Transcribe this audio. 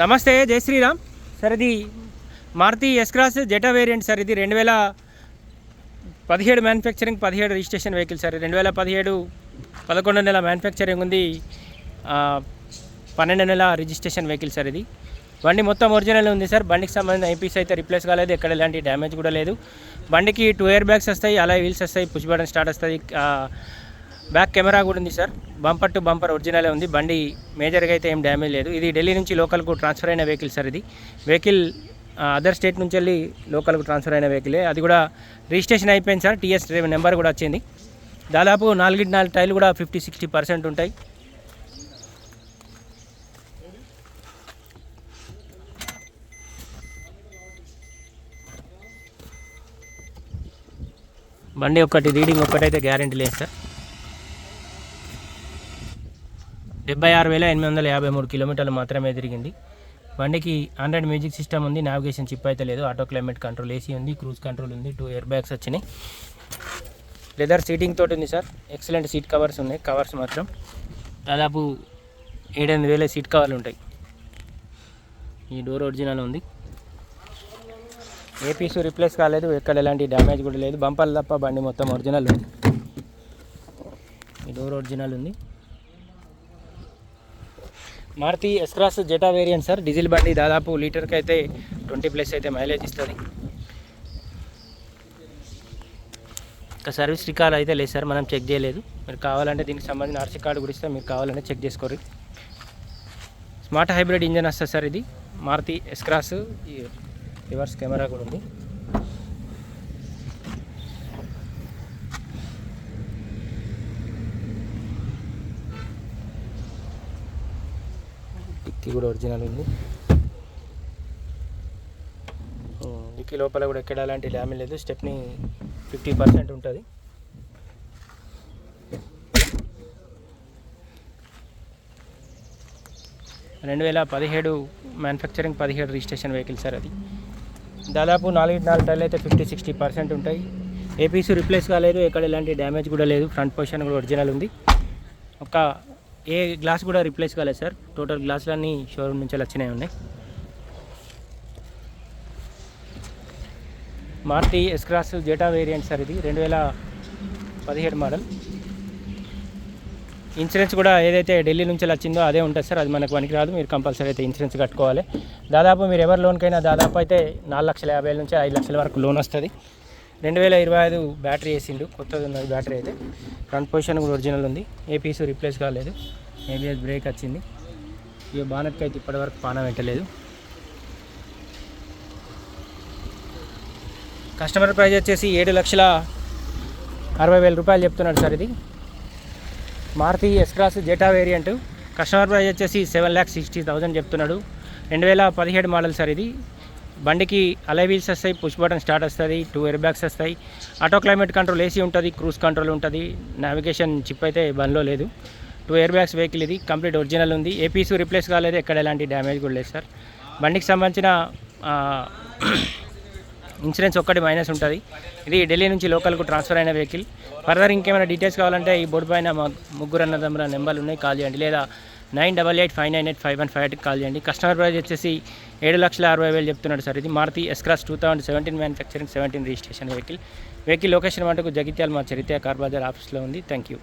నమస్తే జై శ్రీరామ్. సార్ ఇది Maruti S cross Zeta variant sir ఇది రెండు వేల పదిహేడు మ్యానుఫ్యాక్చరింగ్ పదిహేడు రిజిస్ట్రేషన్ వెహికల్ సార్ రెండు వేల పదిహేడు పదకొండు నెల మ్యానుఫ్యాక్చరింగ్ ఉంది. పన్నెండు నెల రిజిస్ట్రేషన్ వెహికల్ సార్ ఇది బండి మొత్తం ఒరిజినల్ ఉంది సార్. బండికి సంబంధించిన ఐపీస్ అయితే రిప్లేస్ కాలేదు. ఎక్కడ ఎలాంటి డ్యామేజ్ కూడా లేదు. బండికి టూ ఇయర్ బ్యాగ్స్ వస్తాయి. అలా వీల్స్ వస్తాయి. పుష్ బటన్ స్టార్ట్ వస్తుంది బ్యాక్ కెమెరా కూడా ఉంది సార్. బంపర్ టు బంపర్ ఒరిజినలే ఉంది. బండి మేజర్గా అయితే ఏం డ్యామేజ్ లేదు. ఇది ఢిల్లీ నుంచి లోకల్కు ట్రాన్స్ఫర్ అయిన వెహికల్ సార్ ఇది. వెహికల్ అదర్ స్టేట్ నుంచి వెళ్ళి లోకల్కు ట్రాన్స్ఫర్ అయిన వెహికలే. అది కూడా రిజిస్ట్రేషన్ అయిపోయింది సార్. టీఎస్ నెంబర్ కూడా వచ్చింది. దాదాపు నాలుగు నాలుగు టైర్లు కూడా ఫిఫ్టీ సిక్స్టీ పర్సెంట్ ఉంటాయి. బండి ఒకటి రీడింగ్ ఒక్కటైతే గ్యారంటీ లేదు సార్. డెబ్బై ఆరు వేల ఎనిమిది వందల యాభై మూడు కిలోమీటర్లు మాత్రమే తిరిగింది. బండికి ఆండ్రాయిడ్ మ్యూజిక్ సిస్టమ్ ఉంది నావిగేషన్ చిప్ అయితే లేదు ఆటో క్లైమేట్ కంట్రోల్ ఏసీ ఉంది క్రూజ్ కంట్రోల్ ఉంది టూ ఇయర్ బ్యాగ్స్ వచ్చినాయి. లెదర్ సీటింగ్ తోటి ఉంది సార్ ఎక్సలెంట్ సీట్ కవర్స్ ఉన్నాయి కవర్స్ మాత్రం దాదాపు ఏడెనిమిది వేల సీట్ కవర్లు ఉంటాయి. ఈ డోర్ ఒరిజినల్ ఉంది. ఏ పీసు రిప్లేస్ కాలేదు ఎక్కడ ఎలాంటి డ్యామేజ్ కూడా లేదు బంపర్ తప్ప బండి మొత్తం ఒరిజినల్ ఉంది. ఈ డోర్ ఒరిజినల్ ఉంది. Maruti S cross Zeta variant sir diesel బండి దాదాపు లీటర్కి అయితే ట్వంటీ ప్లస్ అయితే మైలేజ్ ఇస్తుంది. ఇంకా సర్వీస్ రికార్డ్ అయితే లేదు సార్ మనం చెక్ చేయలేదు. మీరు కావాలంటే దీనికి సంబంధించిన ఆర్సీ కార్డు కూడా ఇస్తే మీరు కావాలంటే చెక్ చేసుకోరు స్మార్ట్ హైబ్రిడ్ ఇంజన్ వస్తుంది సార్ ఇది. మారుతి ఎస్క్రాస్ ఈ రివర్స్ కెమెరా కూడా ఉంది. డిక్కీ కూడా ఒరిజినల్ ఉంది. డిక్కీ లోపల కూడా ఎక్కడ ఎలాంటి డ్యామేజ్ లేదు. స్టెప్ని ఫిఫ్టీ పర్సెంట్ ఉంటుంది. రెండు వేల పదిహేడు మ్యానుఫ్యాక్చరింగ్ పదిహేడు రిజిస్ట్రేషన్ వెహికల్ సార్ అది. దాదాపు నాలుగు నాలుగు టైర్లు అయితే ఫిఫ్టీ సిక్స్టీ పర్సెంట్ ఉంటాయి. ఏపీసీ రిప్లేస్ కాలేదు. ఎక్కడ ఎలాంటి డ్యామేజ్ కూడా లేదు. ఫ్రంట్ పొజిషన్ కూడా ఒరిజినల్ ఉంది. ఒక ఏ గ్లాస్ కూడా రిప్లేస్ కాలేదు సార్. టోటల్ గ్లాసులన్నీ షోరూమ్ నుంచి వచ్చినాయి ఉన్నాయి. Maruti S Cross Zeta variant sir ఇది. రెండు వేల పదిహేడు మోడల్ ఇన్సూరెన్స్ కూడా ఏదైతే ఢిల్లీ నుంచి వచ్చిందో అదే ఉంటుంది సార్. అది మనకు పనికి రాదు మీరు కంపల్సరీ అయితే ఇన్సూరెన్స్ కట్టుకోవాలి. దాదాపు మీరు ఎవరి లోన్కైనా దాదాపు అయితే నాలుగు లక్షల యాభై వేల నుంచి ఐదు లక్షల వరకు లోన్ వస్తుంది. రెండు వేల ఇరవై ఐదు బ్యాటరీ వేసిండు. కొత్తది ఉన్నది బ్యాటరీ అయితే. ఫ్రంట్ పొజిషన్ కూడా ఒరిజినల్ ఉంది. ఏ పీస్ రిప్లేస్ కాలేదు. ఏబిఎస్ బ్రేక్ వచ్చింది. ఇక బానట్కి అయితే ఇప్పటివరకు పాన పెట్టలేదు. కస్టమర్ ప్రైస్ వచ్చేసి ఏడు లక్షల అరవై వేల రూపాయలు చెప్తున్నాడు సార్ ఇది. Maruti S Cross Zeta variant customer price వచ్చేసి సెవెన్ ల్యాక్స్ సిక్స్టీ థౌసండ్ చెప్తున్నాడు. రెండు వేల పదిహేడు మోడల్ సార్ ఇది. బండికి అలై వీల్స్ వస్తాయి పుష్ బటన్ స్టార్ట్ వస్తుంది టూ ఎయిర్ బ్యాగ్స్ వస్తాయి. ఆటో క్లైమేట్ కంట్రోల్ ఏసీ ఉంటుంది క్రూజ్ కంట్రోల్ ఉంటుంది నావిగేషన్ చిప్ అయితే బండ్లో లేదు. టూ ఎయిర్ బ్యాగ్స్ వెహికల్ ఇది కంప్లీట్ ఒరిజినల్ ఉంది. ఏపీసు రిప్లేస్ కాలేదు ఎక్కడ ఎలాంటి డ్యామేజ్ కూడా లేదు సార్ బండికి సంబంధించిన ఇన్సూరెన్స్ ఒక్కటి మైనస్ ఉంటుంది. ఇది ఢిల్లీ నుంచి లోకల్కు ట్రాన్స్ఫర్ అయిన వెహికల్ ఫర్దర్ ఇంకేమైనా డీటెయిల్స్ కావాలంటే ఈ బోర్డు పైన మా ముగ్గురు అన్నదమ్ముల నెంబర్లు ఉన్నాయి కాల్ చేయండి. లేదా nine double eight five nine eight five one five ఎయిట్కి కాల్ చేయండి. కస్టమర్ ప్రైస్ వచ్చేసి ఏడు లక్షల అరవై వేలు చెప్తున్నాడు సార్. ఇది Maruti S Cross two thousand seventeen manufacturing seventeen registration vehicle vehicle location మటుకు జగిత్యాల మా చరిత్ర కార్ బజార్ ఆఫీస్లో ఉంది. Thank you